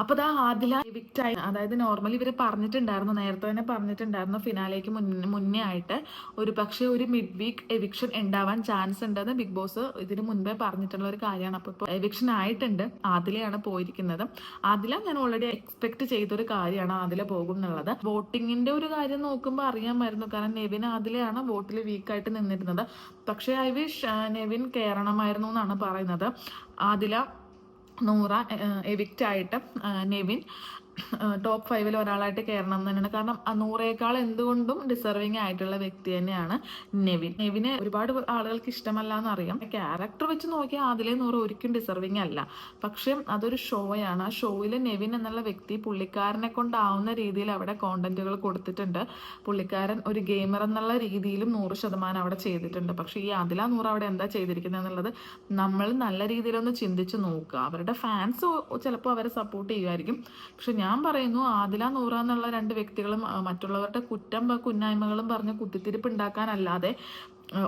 അപ്പോൾ ദാ ആദില ആയി. അതായത് നോർമലി ഇവർ പറഞ്ഞിട്ടുണ്ടായിരുന്നു നേരത്തെ തന്നെ പറഞ്ഞിട്ടുണ്ടായിരുന്നു ഫിനാലേക്ക് മുന്നേ ആയിട്ട് ഒരു പക്ഷേ ഒരു മിഡ് വീക്ക് എവിക്ഷൻ ഉണ്ടാവാൻ ചാൻസ് ഉണ്ടെന്ന് ബിഗ് ബോസ് ഇതിന് മുൻപേ പറഞ്ഞിട്ടുള്ള ഒരു കാര്യമാണ്. അപ്പോൾ ഇപ്പോൾ എവിക്ഷൻ ആയിട്ടുണ്ട് ആദിലയാണ് പോയിരിക്കുന്നത്. ആദില ഞാൻ ഓൾറെഡി എക്സ്പെക്ട് ചെയ്തൊരു കാര്യമാണ് ആദില പോകും എന്നുള്ളത്. വോട്ടിങ്ങിന്റെ ഒരു കാര്യം നോക്കുമ്പോൾ അറിയാമായിരുന്നു കാരണം നെവിൻ ആദിലയാണ് വോട്ടിൽ വീക്കായിട്ട് നിന്നിരുന്നത്. പക്ഷേ ഐ വിഷ് നെവിൻ കയറണമായിരുന്നു എന്നാണ് പറയുന്നത്. ആദില നൂറ എവിക്റ്റായിട്ട് നെവിൻ ടോപ്പ് ഫൈവിൽ ഒരാളായിട്ട് കയറണം എന്ന് തന്നെയാണ്. കാരണം നൂറേക്കാൾ എന്തുകൊണ്ടും ഡിസർവിങ് ആയിട്ടുള്ള വ്യക്തി തന്നെയാണ് നെവിൻ. നെവിനെ ഒരുപാട് ആളുകൾക്ക് ഇഷ്ടമല്ല എന്നറിയാം ക്യാരക്ടർ വെച്ച് നോക്കിയാൽ അതിലെ നൂറ് ഒരിക്കലും ഡിസർവിങ് അല്ല. പക്ഷേ അതൊരു ഷോയാണ് ആ ഷോയിൽ നെവിൻ എന്നുള്ള വ്യക്തി പുള്ളിക്കാരനെ കൊണ്ടാവുന്ന രീതിയിൽ അവിടെ കോണ്ടന്റുകൾ കൊടുത്തിട്ടുണ്ട്. പുള്ളിക്കാരൻ ഒരു ഗെയിമർ എന്നുള്ള രീതിയിലും നൂറ് ശതമാനം അവിടെ ചെയ്തിട്ടുണ്ട്. പക്ഷേ ഈ അതില നൂറ് അവിടെ എന്താ ചെയ്തിരിക്കുന്നത് എന്നുള്ളത് നമ്മൾ നല്ല രീതിയിലൊന്ന് ചിന്തിച്ച് നോക്കുക. അവരുടെ ഫാൻസ് ചിലപ്പോൾ അവരെ സപ്പോർട്ട് ചെയ്യുമായിരിക്കും. പക്ഷെ ഞാൻ പറയുന്നു ആദില നൂറ എന്നുള്ള രണ്ട് വ്യക്തികളും മറ്റുള്ളവരുടെ കുറ്റം കുന്നായ്മകളും പറഞ്ഞ് കുത്തിത്തിരിപ്പ് ഉണ്ടാക്കാനല്ലാതെ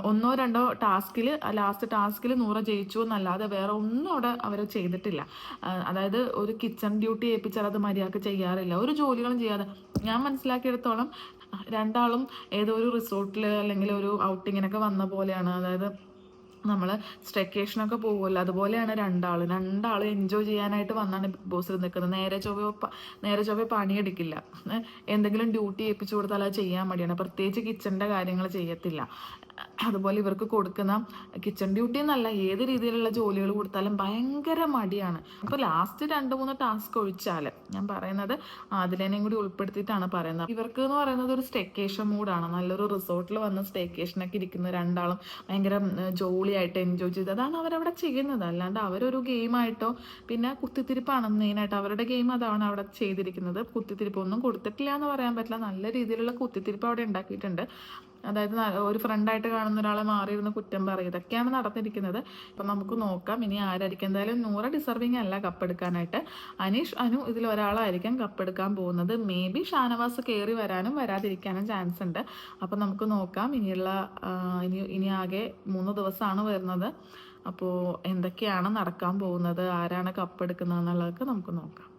ഒന്നോ രണ്ടോ ടാസ്കിൽ ലാസ്റ്റ് ടാസ്കിൽ നൂറ ജയിച്ചു എന്നല്ലാതെ വേറെ ഒന്നും അവിടെ അവർ ചെയ്തിട്ടില്ല. അതായത് ഒരു കിച്ചൺ ഡ്യൂട്ടി ഏൽപ്പിച്ചാൽ അത് മര്യാദയ്ക്ക് ചെയ്യാറില്ല. ഒരു ജോലികളും ചെയ്യാതെ. ഞാൻ മനസ്സിലാക്കിയെടുത്തോളം രണ്ടാളും ഏതോ ഒരു റിസോർട്ടിൽ അല്ലെങ്കിൽ ഒരു ഔട്ടിങ്ങിനൊക്കെ വന്ന പോലെയാണ്. അതായത് നമ്മൾ സ്റ്റെക്കേഷനൊക്കെ പോകുമല്ലോ അതുപോലെയാണ് രണ്ടാൾ രണ്ടാൾ എൻജോയ് ചെയ്യാനായിട്ട് വന്നാണ് ബിഗ് ബോസിൽ നിൽക്കുന്നത് നേരെ ചൊവ്വ നേരെ ചൊവ്വ പണിയെടുക്കില്ല. എന്തെങ്കിലും ഡ്യൂട്ടി ഏൽപ്പിച്ചു കൊടുത്താൽ അത് ചെയ്യാൻ മടിയാണ്. പ്രത്യേകിച്ച് കിച്ചണിന്റെ കാര്യങ്ങൾ ചെയ്യത്തില്ല. അതുപോലെ ഇവർക്ക് കൊടുക്കുന്ന കിച്ചൺ ഡ്യൂട്ടി എന്നല്ല ഏത് രീതിയിലുള്ള ജോലികൾ കൊടുത്താലും ഭയങ്കര മടിയാണ്. അപ്പോൾ ലാസ്റ്റ് രണ്ട് മൂന്ന് ടാസ്ക് ഒഴിച്ചാൽ ഞാൻ പറയുന്നത് അതിലേനെയും കൂടി ഉൾപ്പെടുത്തിയിട്ടാണ് പറയുന്നത്. ഇവർക്ക് എന്ന് പറയുന്നത് ഒരു സ്റ്റേക്കേഷൻ മൂഡാണ് നല്ലൊരു റിസോർട്ടിൽ വന്ന് സ്റ്റേക്കേഷനൊക്കെ ഇരിക്കുന്ന രണ്ടാളും ഭയങ്കര ഉം, ജോളിയായിട്ട് എൻജോയ് ചെയ്ത്. അതാണ് അവരവിടെ ചെയ്യുന്നത്. അല്ലാണ്ട് അവരൊരു ഗെയിമായിട്ടോ പിന്നെ കുത്തിത്തിരിപ്പാണ് മെയിനായിട്ട് അവരുടെ ഗെയിം അതാണ് അവിടെ ചെയ്തിരിക്കുന്നത്. കുത്തിത്തിരിപ്പ് ഒന്നും കൊടുത്തിട്ടില്ല എന്ന് പറയാൻ പറ്റില്ല. നല്ല രീതിയിലുള്ള കുത്തിത്തിരിപ്പ് അവിടെ ഉണ്ടാക്കിയിട്ടുണ്ട്. അതായത് ഒരു ഫ്രണ്ടായിട്ട് കാണുന്ന ഒരാളെ മാറിയിരുന്ന് കുറ്റം പറയും. ഇതൊക്കെയാണ് നടന്നിരിക്കുന്നത്. അപ്പം നമുക്ക് നോക്കാം. ഇനി ആരായിരിക്കും? എന്തായാലും നൂറ ഡിസർവിങ് അല്ല കപ്പെടുക്കാനായിട്ട് അനീഷ് അനു ഇതിൽ ഒരാളായിരിക്കും കപ്പെടുക്കാൻ പോകുന്നത്. മേ ബി ഷാനവാസ് കയറി വരാനും വരാതിരിക്കാനും ചാൻസ് ഉണ്ട്. അപ്പം നമുക്ക് നോക്കാം. ഇനിയുള്ള ഇനി ഇനി ആകെ മൂന്ന് ദിവസമാണ് വരുന്നത്. അപ്പോൾ എന്തൊക്കെയാണ് നടക്കാൻ പോകുന്നത്? ആരാണ് കപ്പെടുക്കുന്നത് എന്നുള്ളതൊക്കെ നമുക്ക് നോക്കാം.